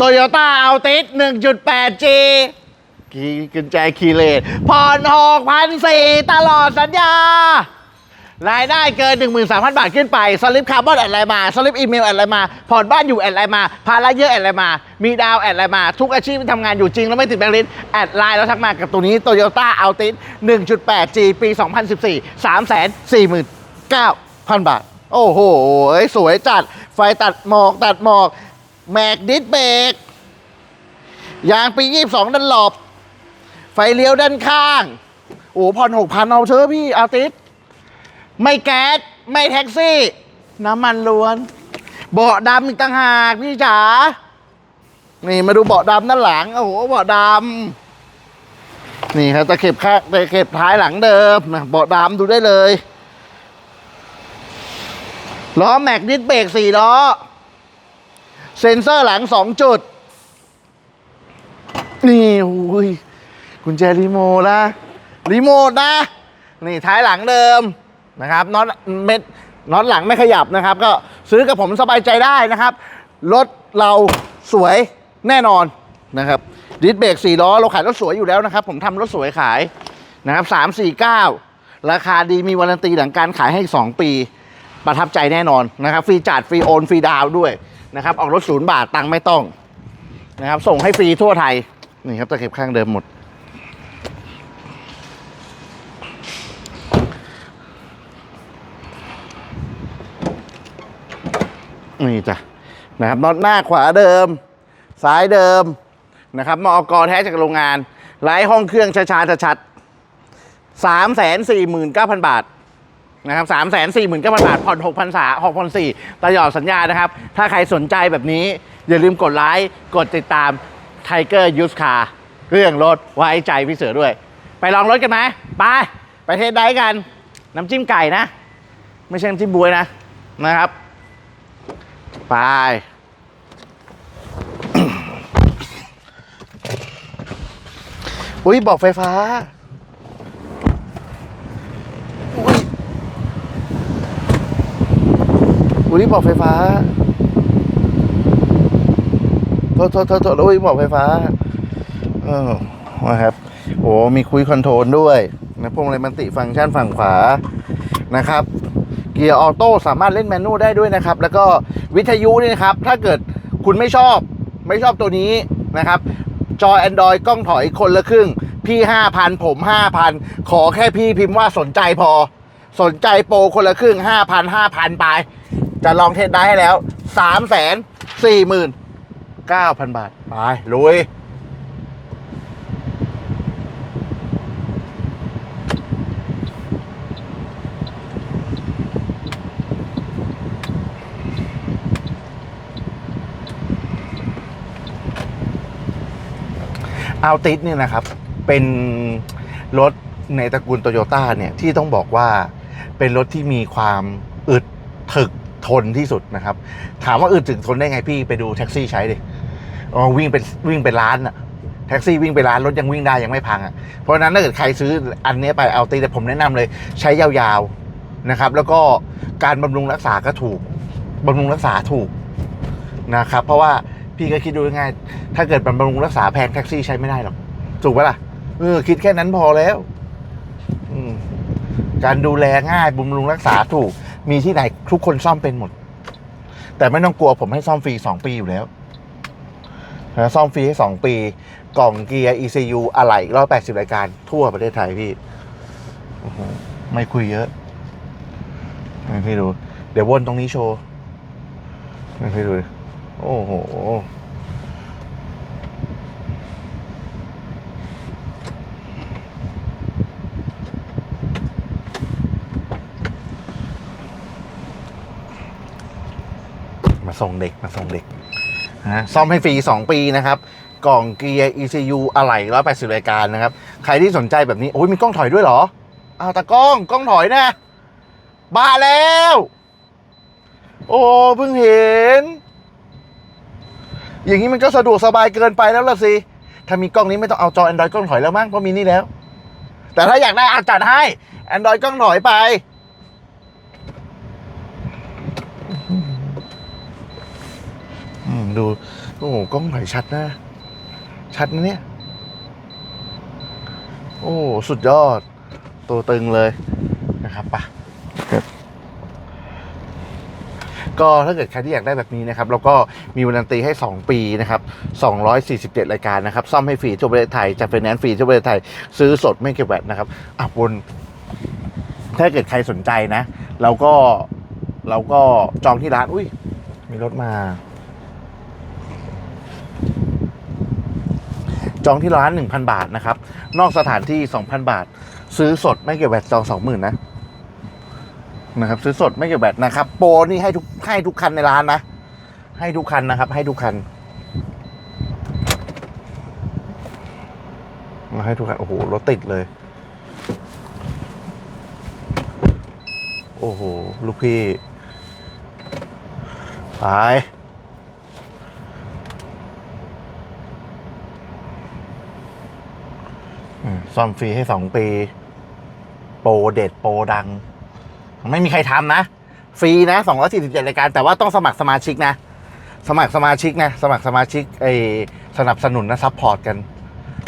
โตโยต้าเอาติส 1.8G กีกุญแจคีย์เลสผ่อน6,400ตลอดสัญญา รายได้เกิน 13,000 บาทขึ้นไป สลิปคาร์บอนแอดอะไรมา สลิปอีเมลแอดอะไรมา ผ่อนบ้านอยู่แอดอะไรมา ภาระเยอะแอดอะไรมา มีดาวแอดอะไรมา ทุกอาชีพที่ทำงานอยู่จริง แล้วไม่ติดแบงค์ลิสต์แอดไลน์แล้วทักมากับตัวนี้ Toyota Altis 1.8G ปี 2014 349,000 บาท โอ้โห สวยจัด ไฟตัดหมอกตัดหมอก แม็กดิสเบรกยางปี 22 ดันหลบ ไฟเลี้ยวด้านข้าง โอ้ผ่อน6,000เอาเถอพี่อาติสไม่แก๊ส ไม่แท็กซี่ น้ำมันล้วน เบาะดำอีกต่างหากพี่จ๋า นี่มาดูเบาะดำด้านหลัง โอ้โห เบาะดำ นี่ครับตะเข็บข้างตะเข็บท้ายหลังเดิมนะเบาะดำดูได้เลย ล้อแม็กดิสเบรกสี่ล้อ เซ็นเซอร์หลังสองจุด นี่อุ้ยกุญแจรีโมทนะรีโมทนะ นี่ท้ายหลังเดิมนะครับน็อตเม็ดน็อตหลังไม่ขยับนะครับ ก็ซื้อกับผมสบายใจได้นะครับ รถเราสวยแน่นอนนะครับดิสเบรกสี่ล้อเราขายรถสวยอยู่แล้วนะครับ ผมทำรถสวยขายนะครับสามสี่เก้าราคาดีมีวารันตีหลังการขายให้ 2 ปี ประทับใจแน่นอนนะครับ ฟรีจัดฟรีโอน ฟรีดาวด้วย นะครับ ออกรถศูนย์บาทตังค์ไม่ต้องนะครับ ส่งให้ฟรีทั่วไทย นี่ครับตะเข็บข้างเดิมหมด นี่จ้ะนะครับน็อตหน้าขวาเดิม ซ้ายเดิมนะครับมอกแท้จากโรงงานไล่ห้องเครื่องช้าๆชัดๆสามแสนสี่หมื่นเก้าพันบาท นะครับสามแสนสี่หมื่นเก้าพันบาท ผ่อนหกพันสาหกพันสี่ตลอดสัญญานะครับ ถ้าใครสนใจแบบนี้ อย่าลืมกดไลค์ กดติดตามไทเกอร์ยูสคาเรื่องรถไว้ใจพี่เสือด้วย ไปลองรถกันไหมไป ไปเทสได้กัน น้ำจิ้มไก่นะ ไม่ใช่น้ำจิ้มบวยนะ นะครับ ไปอุ้ยบอกไฟฟ้า อุ้ย อุ้ยบอกไฟฟ้าโทษโทษโทษโทษอุ้ยบอกไฟฟ้าเออนะครับโอ้มีคุยคอนโทรลด้วยนะพวงมาลัยมันติฟังก์ชันฝั่งขวานะครับ เกียร์ออโต้สามารถเล่นแมนนวลได้ด้วยนะครับ แล้วก็วิทยุนี่นะครับ ถ้าเกิดคุณไม่ชอบไม่ชอบตัวนี้นะครับ จอ Android กล้องถอยคนละครึ่ง พี่5,000ผม5,000ขอแค่พี่พิมพ์ว่าสนใจพอ สนใจโปรคนละครึ่ง5,000 5,000ไป จะลองเทสได้ให้แล้ว3 4 9 0 0 0บาท ไปลุยอัลติสเนี่ยนะครับ เป็นรถในตระกูลโตโยต้าเนี่ย ที่ต้องบอกว่าเป็นรถที่มีความอึดถึก ทนที่สุดนะครับ ถามว่าอึดถึกทนได้ไงพี่ไปดูแท็กซี่ใช้ดิอ๋อวิ่งเป็นวิ่งเป็นล้านอะแท็กซี่วิ่งไปล้านรถยังวิ่งได้ยังไม่พังอะเพราะฉะนั้นถ้าเกิดใครซื้ออันนี้ไปเอาตีแต่ผมแนะนำเลย ใช้ยาวๆนะครับ แล้วก็การบำรุงรักษาก็ถูกบำรุงรักษาถูกนะครับ เพราะว่าพี่ก็คิดดูง่ายถ้าเกิดบำรุงรักษาแพงแท็กซี่ใช้ไม่ได้หรอกถูกปะล่ะเออคิดแค่นั้นพอแล้วการดูแลง่ายบำรุงรักษาถูก มีที่ไหนทุกคนซ่อมเป็นหมด แต่ไม่ต้องกลัวผมให้ซ่อมฟรีสองปีอยู่แล้วนะซ่อมฟรีให้สองปี กล่องเกียร์ ECU อะไหล่ร้อยแปดสิบรายการทั่วประเทศไทยพี่ไม่คุยเยอะให้พี่ดู เดี๋ยววนตรงนี้โชว์ให้พี่ดู โอ้โห ส่งเด็กมาส่งเด็กนะซ่อมให้ฟรี 2 ปีนะครับ กล่องเกียร์ ECU อะไหล่180รายการนะครับ ใครที่สนใจแบบนี้โอ้ยมีกล้องถอยด้วยเหรออ้าวตากล้องกล้องถอยนะบ้าแล้ว โอ้เพิ่งเห็น อย่างนี้มันก็สะดวกสบายเกินไปแล้วล่ะสิ ถ้ามีกล้องนี้ไม่ต้องเอาจอ Android กล้องถอยแล้วมั้งเพราะมีนี่แล้ว แต่ถ้าอยากได้อาจัดให้ Android กล้องถอยไป อืม ดู โอ้โหกล้องถ่ายชัดนะ ชัดนะเนี่ย โอ้สุดยอด ตัวตึงเลยนะครับปะก็ถ้าเกิดใครที่อยากได้แบบนี้นะครับ แล้วก็มีวารันตีให้ 2 ปีนะครับ 247 รายการนะครับ ซ่อมให้ฟรีทั่วประเทศไทยจัดไฟแนนซ์ฟรีทั่วประเทศไทย ซื้อสดไม่เก็บแวตนะครับอะบนถ้าเกิดใครสนใจนะ เราก็เราก็จองที่ร้าน อุ้ย มีรถมา จองที่ร้าน 1,000 บาทนะครับ นอกสถานที่ 2,000 บาท ซื้อสดไม่เก็บแวตจอง 20,000นะนะครับ ซื้อสดไม่เก็บแวตนะครับ โปรนี่ให้ทุกให้ทุกคันในร้านนะ ให้ทุกคันนะครับ ให้ทุกคันมาให้ทุกคันโอ้โหรถติดเลย โอ้โห ลูกพี่ ไป อืม ซ่อมฟรีให้สองปี โปรเด็ดโปรดัง ไม่มีใครทำนะ ฟรีนะสองร้อยสี่สิบเจ็ดรายการ แต่ว่าต้องสมัครสมาชิกนะ สมัครสมาชิกนะ สมัครสมาชิกไอสนับสนุนนะซัพพอร์ตกัน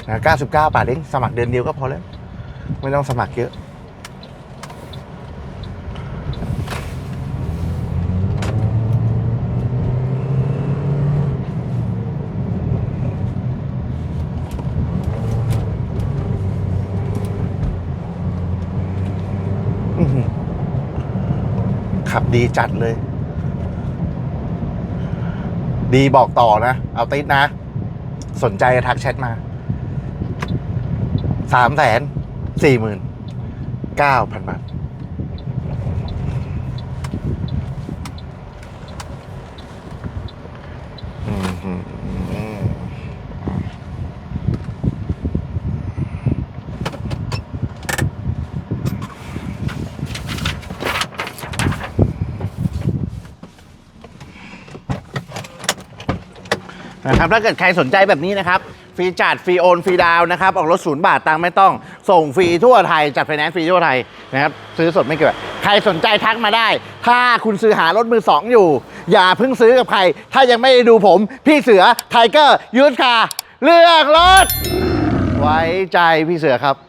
นะเก้าสิบเก้าบาทเองสมัครเดือนเดียวก็พอแล้ว ไม่ต้องสมัครเยอะ ขับดีจัดเลย ดีบอกต่อนะ เอาติดนะ สนใจทักแชทมาสามแสนสี่หมื่นเก้าพันบาทอืม นะครับถ้าเกิดใครสนใจแบบนี้นะครับฟรีจัดฟรีโอนฟรีดาวนะครับออกรถศูนย์บาทตังค์ไม่ต้อง ส่งฟรีทั่วไทยจัดไฟแนนซ์ฟรีทั่วไทยนะครับซื้อสดไม่เกิดใครสนใจทักมาได้ ถ้าคุณซื้อหารถมือสองอยู่ อย่าเพิ่งซื้อกับใคร ถ้ายังไม่ได้ดูผม พี่เสือไทเกอร์ยูสคาเลือกรถไว้ใจพี่เสือครับ